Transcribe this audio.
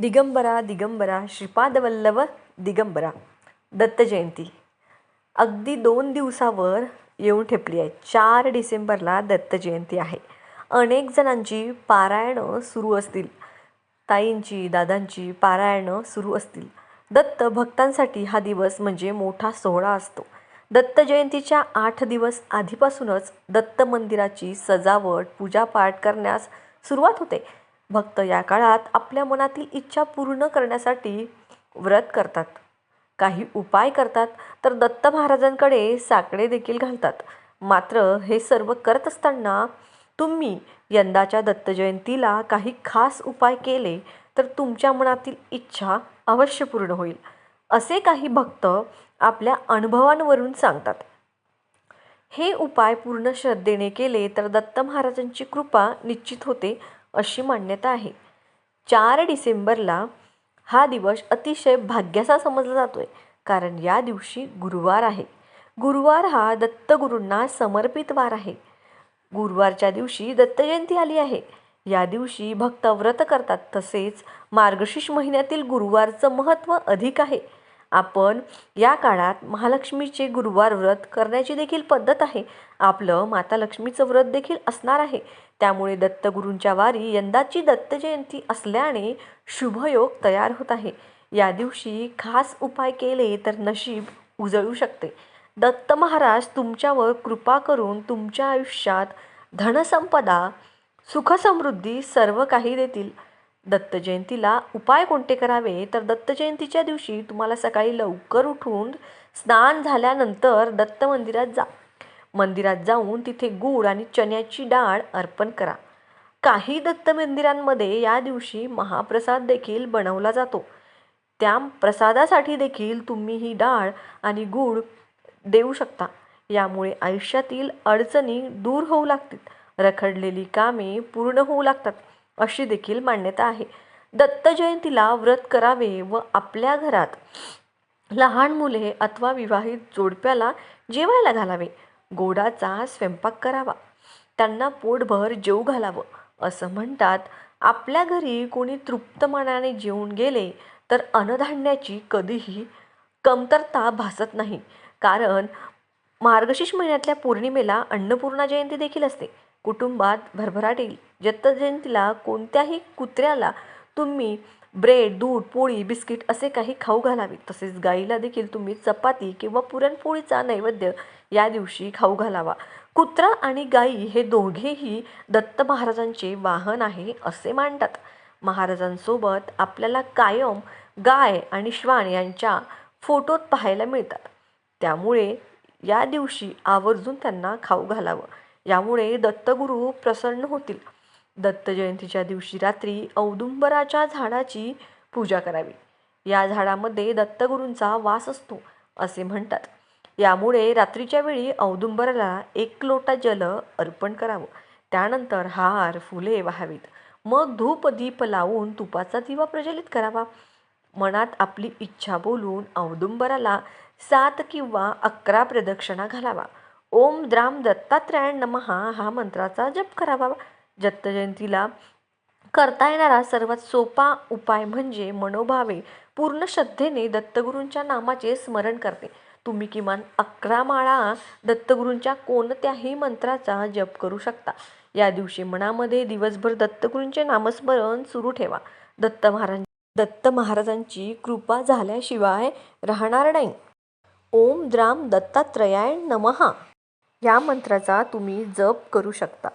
दिगंबरा दिगंबरा श्रीपादवल्लभ दिगंबरा दत्त जयंती. अगदी दोन दिवसावर येऊन ठेपली आहे. चार डिसेंबरला दत्त जयंती आहे. अनेक जणांची पारायणं सुरू असतील. ताईंची दादांची पारायणं सुरू असतील. दत्त भक्तांसाठी हा दिवस म्हणजे मोठा सोहळा असतो. दत्त जयंतीच्या आठ दिवस आधीपासूनच दत्त मंदिराची सजावट पूजापाठ करण्यास सुरुवात होते. भक्त या काळात आपल्या मनातील इच्छा पूर्ण करण्यासाठी व्रत करतात. काही उपाय करतात तर दत्त महाराजांकडे साकडे देखील घालतात. मात्र हे सर्व करत असताना तुम्ही यंदाच्या दत्तजयंतीला काही खास उपाय केले तर तुमच्या मनातील इच्छा अवश्य पूर्ण होईल असे काही भक्त आपल्या अनुभवांवरून सांगतात. हे उपाय पूर्ण श्रद्धेने केले तर दत्त महाराजांची कृपा निश्चित होते. अशी मान्यता आहे. चार डिसेंबरला हा दिवस अतिशय भाग्याचा समजला जातो आहे कारण या दिवशी गुरुवार आहे. गुरुवार हा दत्तगुरूंना समर्पित वार आहे. गुरुवारच्या दिवशी दत्तजयंती आली आहे. या दिवशी भक्त व्रत करतात तसेच मार्गशीर्ष महिन्यातील गुरुवारचं महत्त्व अधिक आहे. आपण या काळात महालक्ष्मीचे गुरुवार व्रत करण्याची देखील पद्धत आहे. आपलं माता लक्ष्मीचं व्रत देखील असणार आहे. त्यामुळे दत्तगुरूंच्या वारी यंदाची दत्त जयंती असल्याने शुभयोग तयार होत आहे. या दिवशी खास उपाय केले तर नशीब उजळू शकते. दत्त महाराज तुमच्यावर कृपा करून तुमच्या आयुष्यात धनसंपदा सुखसमृद्धी सर्व काही देतील. दत्तजयंतीला उपाय कोणते करावे? तर दत्त जयंतीच्या दिवशी तुम्हाला सकाळी लवकर उठून स्नान झाल्यानंतर दत्त मंदिरात जा. मंदिरात जाऊन तिथे गूळ आणि चण्याची डाळ अर्पण करा. काही दत्त मंदिरांमध्ये या दिवशी महाप्रसाद देखील बनवला जातो. त्या प्रसादासाठी देखील तुम्ही ही डाळ आणि गूळ देऊ शकता. यामुळे आयुष्यातील अडचणी दूर होऊ लागतील. रखडलेली कामे पूर्ण होऊ लागतात. अशी देखील मान्यता आहे. दत्त जयंतीला व्रत करावे व आपल्या घरात लहान मुले अथवा विवाहित जोडप्याला जेवायला घालावे. गोडाचा स्वयंपाक करावा. त्यांना पोटभर जेऊ घालावं. असं म्हणतात आपल्या घरी कोणी तृप्त मनाने जेवून गेले तर अन्नधान्याची कधीही कमतरता भासत नाही. कारण मार्गशीर्ष महिन्यातल्या पौर्णिमेला अन्नपूर्णा जयंती देखील असते. कुटुंबात भरभराट येईल. दत्तजयंतीला कोणत्याही कुत्र्याला तुम्ही ब्रेड दूध पोळी बिस्किट असे काही खाऊ घालावे तसेच गाईला देखील तुम्ही चपाती किंवा पुरणपोळीचा नैवेद्य या दिवशी खाऊ घालावा. कुत्रा आणि गाई हे दोघेही दत्त महाराजांचे वाहन आहे असे मानतात. महाराजांसोबत आपल्याला कायम गाय आणि श्वान यांच्या फोटोत पाहायला मिळतात. त्यामुळे या दिवशी आवर्जून त्यांना खाऊ घालावं. यामुळे दत्तगुरू प्रसन्न होतील. दत्त जयंतीच्या दिवशी रात्री औदुंबराच्या झाडाची पूजा करावी. या झाडामध्ये दत्तगुरूंचा वास असतो असे म्हणतात. यामुळे रात्रीच्या वेळी औदुंबराला एक लोटा जल अर्पण करावं. त्यानंतर हार फुले व्हावीत. मग धूप दीप लावून तुपाचा दिवा प्रज्वलित करावा. मनात आपली इच्छा बोलून औदुंबराला सात किंवा अकरा प्रदक्षिणा घालावा. ओम द्राम दत्तात्रयाण नमहा. हा मंत्राचा जप करावा. दत्त जयंतीला करता येणारा सर्वात सोपा उपाय म्हणजे मनोभावे पूर्ण श्रद्धेने दत्तगुरूंच्या नामाचे स्मरण करते तुम्ही किमान अकरा माळा दत्तगुरूंच्या कोणत्याही मंत्राचा जप करू शकता. या दिवशी मनामध्ये दिवसभर दत्तगुरूंचे नामस्मरण सुरू ठेवा. दत्त महाराज दत्त महाराजांची कृपा झाल्याशिवाय राहणार नाही. ओम द्राम दत्तात्रयाय नमहा. या मंत्राचा तुम्ही जप करू शकता.